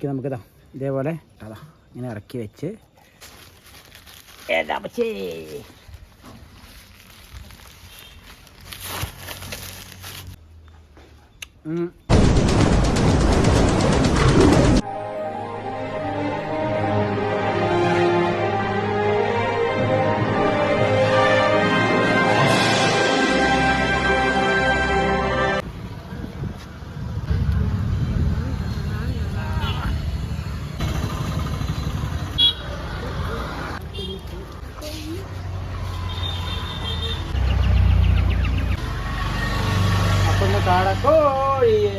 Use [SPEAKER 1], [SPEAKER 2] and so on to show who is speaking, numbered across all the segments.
[SPEAKER 1] ഉള്ളിലേക്ക് നമുക്കിതാ. ഇതേപോലെ അതാ ഇങ്ങനെ ഇറക്കി വെച്ച്. ഏതാ പക്ഷേ കാടക്കോഴിയേ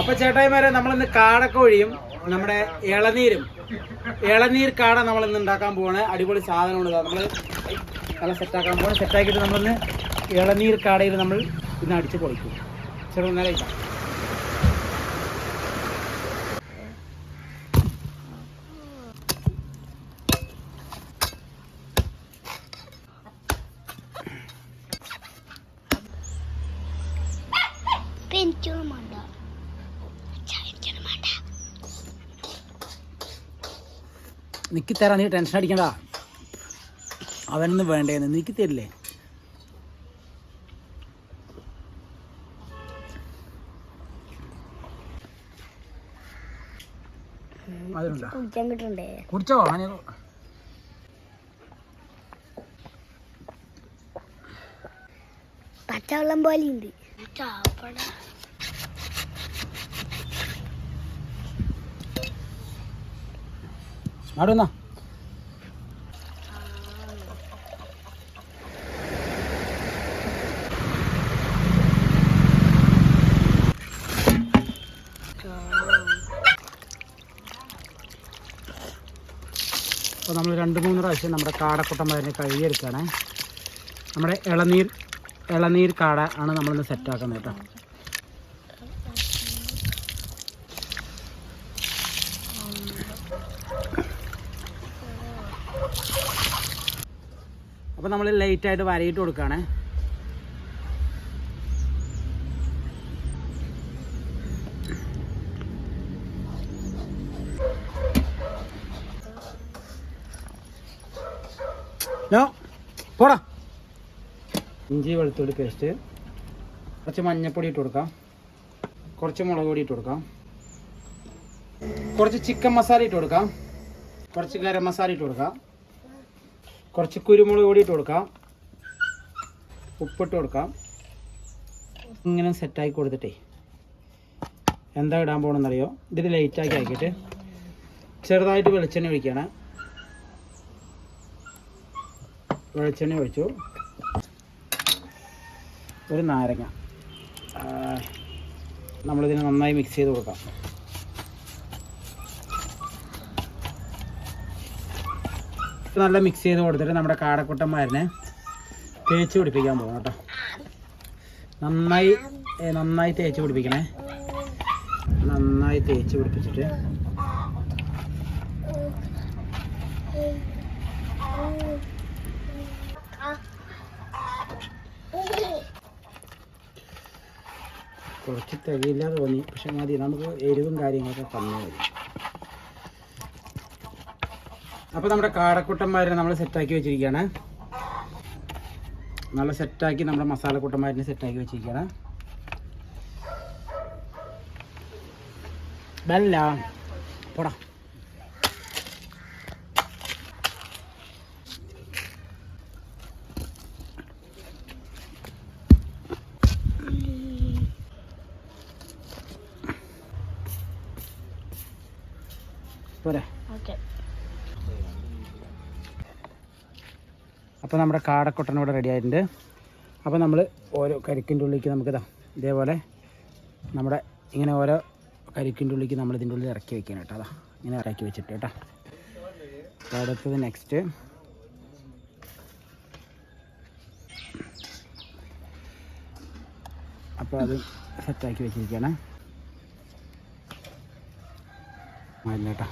[SPEAKER 1] അപ്പൊ ചേട്ടായിമാരെ നമ്മളിന്ന് കാടക്കോഴിയും നമ്മുടെ ഇളനീരും. ഇളനീർ കാട നമ്മൾ ഇന്ന് ഉണ്ടാക്കാൻ പോവാണ്. അടിപൊളി സാധനമാണ് ഇതാ. നമ്മൾ നല്ല സെറ്റാക്കാൻ പോവാണ്. സെറ്റാക്കിയിട്ട് നമ്മളിന്ന് ഇളനീർ കാടയിൽ നമ്മൾ ഇന്ന് അടിച്ച് പൊളിക്കും. ചെറുപ്പം
[SPEAKER 2] എനിക്കൊന്നും
[SPEAKER 1] നിക്ക് തരാ നീ ടെൻഷൻ അടിക്കണ്ട. അവനൊന്നും വേണ്ടേന്ന് നിക്കി തരില്ലേ? കുടിച്ചോ
[SPEAKER 2] പച്ചവെള്ളം പോലെ ഉണ്ട്
[SPEAKER 1] അവിടെ അപ്പോൾ നമ്മൾ രണ്ട് മൂന്ന് പ്രാവശ്യം നമ്മുടെ കാടക്കുട്ടന്മാരെ കഴുകിയെടുക്കുകയാണ്. നമ്മുടെ ഇളനീർ ഇളനീർ കാട ആണ് നമ്മളിന്ന് സെറ്റാക്കുന്നത് കേട്ടോ. അപ്പോൾ നമ്മൾ ലൈറ്റായിട്ട് വരയിട്ട് കൊടുക്കുകയാണ് നോ പോടാ. ഇഞ്ചി വെളുത്തുള്ളി പേസ്റ്റ് കുറച്ച് മഞ്ഞപ്പൊടി ഇട്ട് കൊടുക്കാം. കുറച്ച് മുളക് പൊടി ഇട്ട് കൊടുക്കാം. കുറച്ച് ചിക്കൻ മസാല ഇട്ട് കൊടുക്കാം. കുറച്ച് ഗരം മസാല ഇട്ട് കൊടുക്കാം. കുറച്ച് കുരുമുളക് കൂടി ഇട്ട് കൊടുക്കാം. ഉപ്പിട്ട് കൊടുക്കാം. ഇങ്ങനെ സെറ്റാക്കി കൊടുത്തിട്ടേ. എന്താ ഇടാൻ പോകണമെന്നറിയോ ഇതിൽ ലൈറ്റാക്കി ആക്കിയിട്ട് ചെറുതായിട്ട് വെളിച്ചെണ്ണ ഒഴിക്കുകയാണ് വെളിച്ചെണ്ണ ഒഴിച്ചു. ഒരു നാരങ്ങ. നമ്മളിതിനെ നന്നായി മിക്സ് ചെയ്ത് കൊടുക്കാം. നല്ല മിക്സ് ചെയ്ത് കൊടുത്തിട്ട് നമ്മുടെ കാടക്കുട്ടന്മാരനെ തേച്ച് പിടിപ്പിക്കാൻ പോകണം കേട്ടോ. നന്നായി നന്നായി തേച്ച് പിടിപ്പിക്കണേ. നന്നായി തേച്ച് പിടിപ്പിച്ചിട്ട്. കുറച്ച് തികയില്ല തോന്നി. പക്ഷെ മതി നമുക്ക് എരിവും കാര്യങ്ങളൊക്കെ തന്നെ മതി അപ്പോൾ നമ്മുടെ കാടക്കുട്ടന്മാരെ നമ്മൾ സെറ്റാക്കി വെച്ചിരിക്കുകയാണ്. നല്ല സെറ്റാക്കി നമ്മുടെ മസാലക്കുട്ടന്മാരിനെ സെറ്റാക്കി വെച്ചിരിക്കുകയാണ്. ബല്ല പോടാ. പോരെ. അപ്പോൾ നമ്മുടെ കാടക്കൊട്ടൻ ഇവിടെ റെഡി ആയിട്ടുണ്ട്. അപ്പോൾ നമ്മൾ ഓരോ കരിക്കിന്റെ ഉള്ളിലേക്ക് നമുക്കിതാ ഇതേപോലെ നമ്മുടെ ഇങ്ങനെ ഓരോ കരിക്കിന്റെ ഉള്ളിലേക്ക് നമ്മൾ ഇതിന്റെ ഉള്ളിൽ ഇറക്കി വെക്കണം കേട്ടോ. അതാ ഇങ്ങനെ ഇറക്കി വെച്ചിട്ട് കേട്ടോ. അടുത്തത് നെക്സ്റ്റ് അപ്പോൾ അത് സെറ്റാക്കി വെച്ചിരിക്കുകയാണ്. മരുന്ന് കേട്ടോ.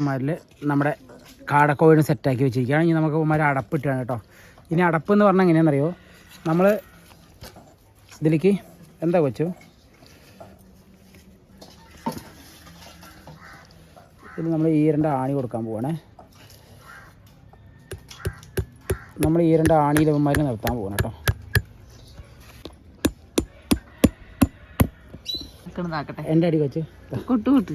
[SPEAKER 1] ഉമ്മാരിൽ നമ്മുടെ കാടക്കോഴിനെ സെറ്റാക്കി വെച്ചിരിക്കുകയാണ്. ഇനി നമുക്ക് ഉമ്മാർ അടപ്പിട്ടാണ് കേട്ടോ. ഇനി അടപ്പ് എന്ന് പറഞ്ഞാൽ എങ്ങനെയാണെന്നറിയോ? നമ്മൾ ഇതിലേക്ക് എന്താ വെച്ചു ഇതിൽ നമ്മൾ ഈരണ്ട ആണി കൊടുക്കാൻ പോവാണേ. നമ്മൾ ഈരണ്ട ആണിയിൽ ഉമ്മാരിനെ നിർത്താൻ പോവാണ് കേട്ടോ.
[SPEAKER 3] എന്റെ
[SPEAKER 1] എന്റെ അടി വെച്ച്
[SPEAKER 3] കൊട്ടു കൊട്ട്.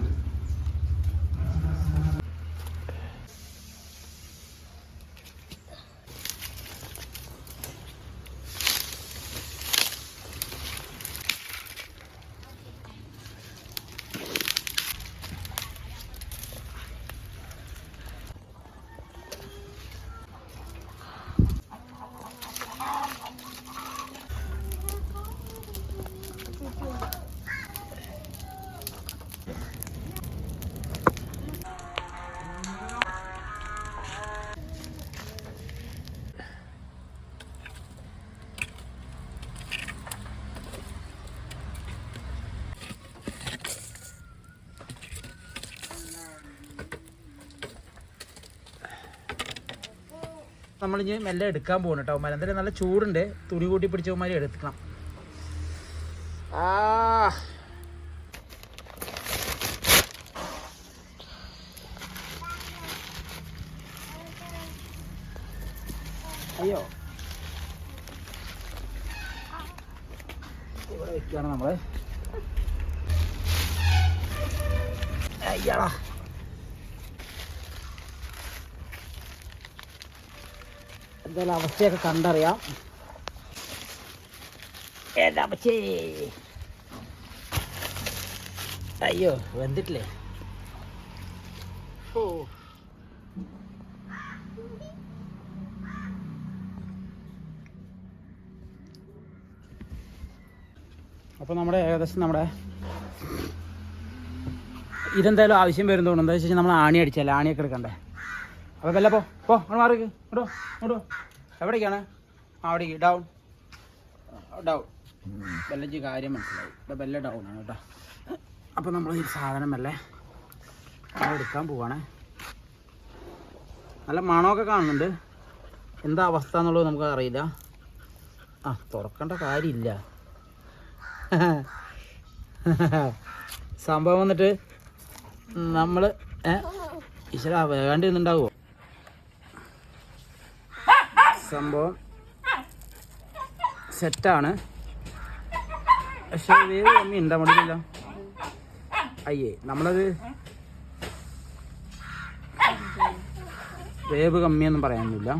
[SPEAKER 1] നമ്മളിഞ്ഞ് മെല്ലെ എടുക്കാൻ പോകണം കേട്ടോ മലന്തരം നല്ല ചൂടുണ്ട്. തുണി കൂട്ടി പിടിച്ചവന്മാരെ എടുക്കണം. അയ്യോ. ഇവിടെ വെക്കുകയാണ് നമ്മൾ. അയ്യാടാ. എന്തായാലും അവസ്ഥയൊക്കെ കണ്ടറിയാം. ഏതാ പക്ഷേ അയ്യോ വെന്തിട്ടില്ലേ? ഓ. അപ്പോൾ നമ്മുടെ ഏകദേശം നമ്മുടെ ഇതെന്തായാലും ആവശ്യം വരുന്നതുകൊണ്ട് എന്താ എന്താ വെച്ചാൽ നമ്മൾ ആണി അടിച്ചല്ലേ? ആണിയൊക്കെ എടുക്കണ്ടേ? അപ്പോൾ വല്ല പോ. പോ മാറി ഇങ്ങോട്ടോ ഇങ്ങോട്ടോ എവിടേക്കാണ്? അവിടേക്ക്. ഡൗൺ ഡൗൺ ബെല്ലജി കാര്യം മനസ്സിലായി. ഇവിടെ ബെല്ല ഡൗൺ ആണ് കേട്ടോ. അപ്പോൾ നമ്മൾ ഈ സാധനം അല്ലേ എടുക്കാൻ പോവാണേ. നല്ല മണമൊക്കെ കാണുന്നുണ്ട്. എന്താ അവസ്ഥ എന്നുള്ളത് നമുക്ക് അറിയില്ല. ആ തുറക്കേണ്ട കാര്യമില്ല. സംഭവം വന്നിട്ട് നമ്മൾ ഈശ്വര വേണ്ടി സംഭവം സെറ്റാണ്. പക്ഷെ വേവ് കമ്മി ഉണ്ടാ വേണ്ടിയില്ല അയ്യേ നമ്മളത് വേവ് കമ്മിയൊന്നും പറയാനൊന്നുമില്ല.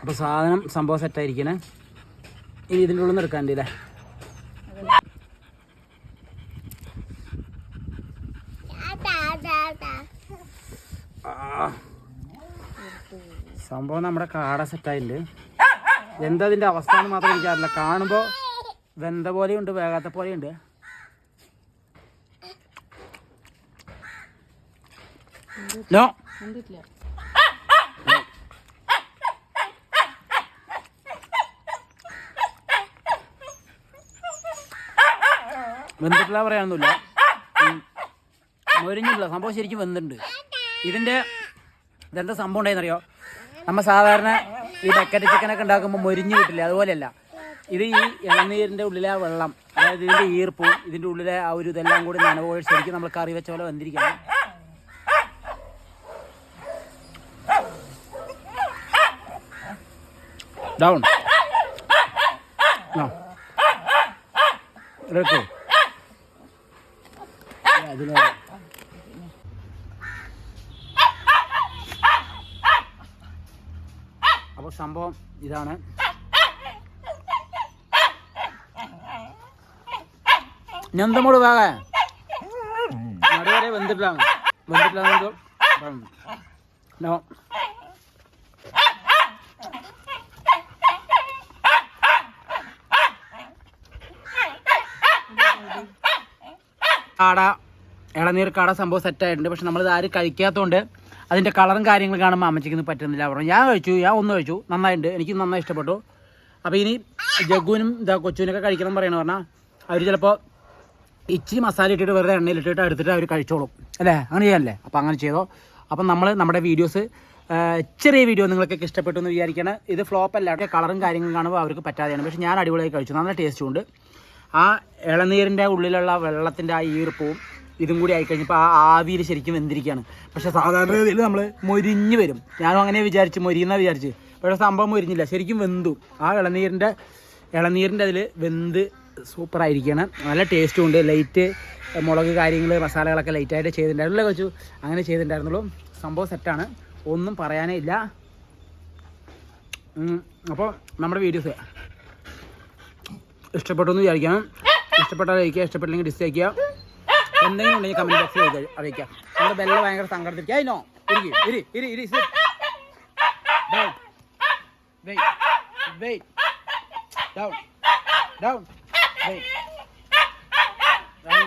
[SPEAKER 1] അപ്പോൾ സാധനം സംഭവം സെറ്റായിരിക്കണേ. ഇനി ഇതിന്റെ ഉള്ളിൽ നിന്ന് ആ. സംഭവം നമ്മുടെ കാട സെറ്റായിട്ടുണ്ട് എന്താ അതിന്റെ അവസ്ഥ എന്ന് മാത്രം എനിക്കറിയില്ല കാണുമ്പോൾ വെന്ത പോലെയുണ്ട് വേകാത്ത പോലെയുണ്ട്. നോ. വെന്തിട്ടില്ല പറയാനൊന്നുമില്ല. മൊരിഞ്ഞില്ല സംഭവം ശരിക്കും വെന്തിട്ടുണ്ട്. ഇതിന്റെ ഇതെന്താ സംഭവം ഉണ്ടായെന്നറിയോ നമ്മ സാധാരണ ഈ ബക്കറ്റ് ചിക്കനൊക്കെ ഉണ്ടാക്കുമ്പോൾ മൊരിഞ്ഞ് കിട്ടില്ല? അതുപോലെയല്ല. ഇത് ഈ ഇളനീരിന്റെ ഉള്ളിലെ ആ വെള്ളം അതായത് ഇതിന്റെ ഈർപ്പ് ഇതിന്റെ ഉള്ളിലെ ആ ഒരു ഇതെല്ലാം കൂടി നനവോട് ശരിക്കും നമ്മൾ കറി വെച്ച പോലെ വന്നിരിക്കണം ഡൗൺ ആ. എടുക്കൂ അപ്പോൾ സംഭവം ഇതാണ്. നന്ദമോട് വേഗ. നടുവരെ പറയുന്നു. നോ കാട ഇളനീർ കാട സംഭവം സെറ്റായിട്ടുണ്ട് പക്ഷെ നമ്മളിത് ആരും കഴിക്കാത്തതുകൊണ്ട് അതിന്റെ കളറും കാര്യങ്ങളും കാണുമ്പോൾ അമ്മച്ചിക്കൊന്നും പറ്റുന്നില്ല. പറഞ്ഞു ഞാൻ കഴിച്ചു ഞാൻ ഒന്ന് കഴിച്ചു. നന്നായിട്ടുണ്ട് എനിക്ക് നന്നായി ഇഷ്ടപ്പെട്ടു. അപ്പോൾ ഇനി ജഗ്ഗുവിനും ഇതാ കൊച്ചുവിനൊക്കെ കഴിക്കണം പറയണ പറഞ്ഞാൽ അവർ ചിലപ്പോൾ ഇച്ചിരി മസാല ഇട്ടിട്ട് വെറുതെ എണ്ണയിൽ എണ്ണയിലിട്ടിട്ട് എടുത്തിട്ട് അവർ കഴിച്ചോളും. അല്ലേ? അങ്ങനെ ചെയ്യാനല്ലേ? അപ്പോൾ അങ്ങനെ ചെയ്തോ. അപ്പം നമ്മൾ നമ്മുടെ വീഡിയോസ് ചെറിയ വീഡിയോ നിങ്ങൾക്കൊക്കെ ഇഷ്ടപ്പെട്ടു എന്ന് വിചാരിക്കണം ഇത് ഫ്ലോപ്പ് അല്ല. കളറും കാര്യങ്ങളും കാണുമ്പോൾ അവർക്ക് പറ്റാതെയാണ്. പക്ഷേ ഞാൻ അടിപൊളിയായി കഴിച്ചു. നല്ല ടേസ്റ്റും ഉണ്ട്. ആ ഇളനീരിന്റെ ഉള്ളിലുള്ള വെള്ളത്തിന്റെ ആ ഈർപ്പവും ഇതും കൂടി ആയിക്കഴിഞ്ഞപ്പോൾ ആ ആവിയിൽ ശരിക്കും വെന്തിരിക്കുകയാണ്. പക്ഷേ സാധാരണ രീതിയിൽ നമ്മൾ മൊരിഞ്ഞ് വരും. ഞാനും അങ്ങനെ വിചാരിച്ച് മൊരിയുന്ന വിചാരിച്ച്. പക്ഷേ സംഭവം മൊരിഞ്ഞില്ല. ശരിക്കും വെന്തു. ആ ഇളനീരിന്റെ ഇളനീരിന്റെ അതിൽ വെന്ത് സൂപ്പറായിരിക്കണം നല്ല ടേസ്റ്റും ഉണ്ട്. ലൈറ്റ് മുളക് കാര്യങ്ങൾ മസാലകളൊക്കെ ലൈറ്റായിട്ട് ചെയ്തിട്ടുണ്ടായിരുന്നില്ല കൊച്ചു? അങ്ങനെ ചെയ്തിട്ടുണ്ടായിരുന്നുള്ളൂ. സംഭവം സെറ്റാണ് ഒന്നും പറയാനേ ഇല്ല. അപ്പോൾ നമ്മുടെ വീഡിയോസ് ഇഷ്ടപ്പെട്ടു എന്ന് വിചാരിക്കണം. ഇഷ്ടപ്പെട്ടാൽ ലൈക്ക് ചെയ്യുക ഇഷ്ടപ്പെട്ടില്ലെങ്കിൽ ഡിസ്ലൈക്ക് ചെയ്യുക എന്തെങ്കിലും ഉണ്ടെങ്കിൽ കമന്റ് ബോക്സിൽ എഴുതി അറിയിക്കാം നമ്മുടെ ബെല്ല ഭയങ്കര സങ്കടത്തിരിക്കുക. അതിനോ ഇരിക്കും ഇരി ഇരി ഇരി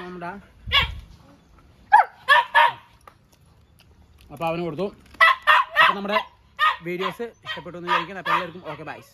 [SPEAKER 1] നമ്മുടെ അപ്പോൾ അവന് കൊടുത്തു. അപ്പോൾ നമ്മുടെ വീഡിയോസ് ഇഷ്ടപ്പെട്ടു എന്ന് വിചാരിക്കണം അപ്പോൾ എല്ലാവർക്കും ഓക്കെ ബൈസ്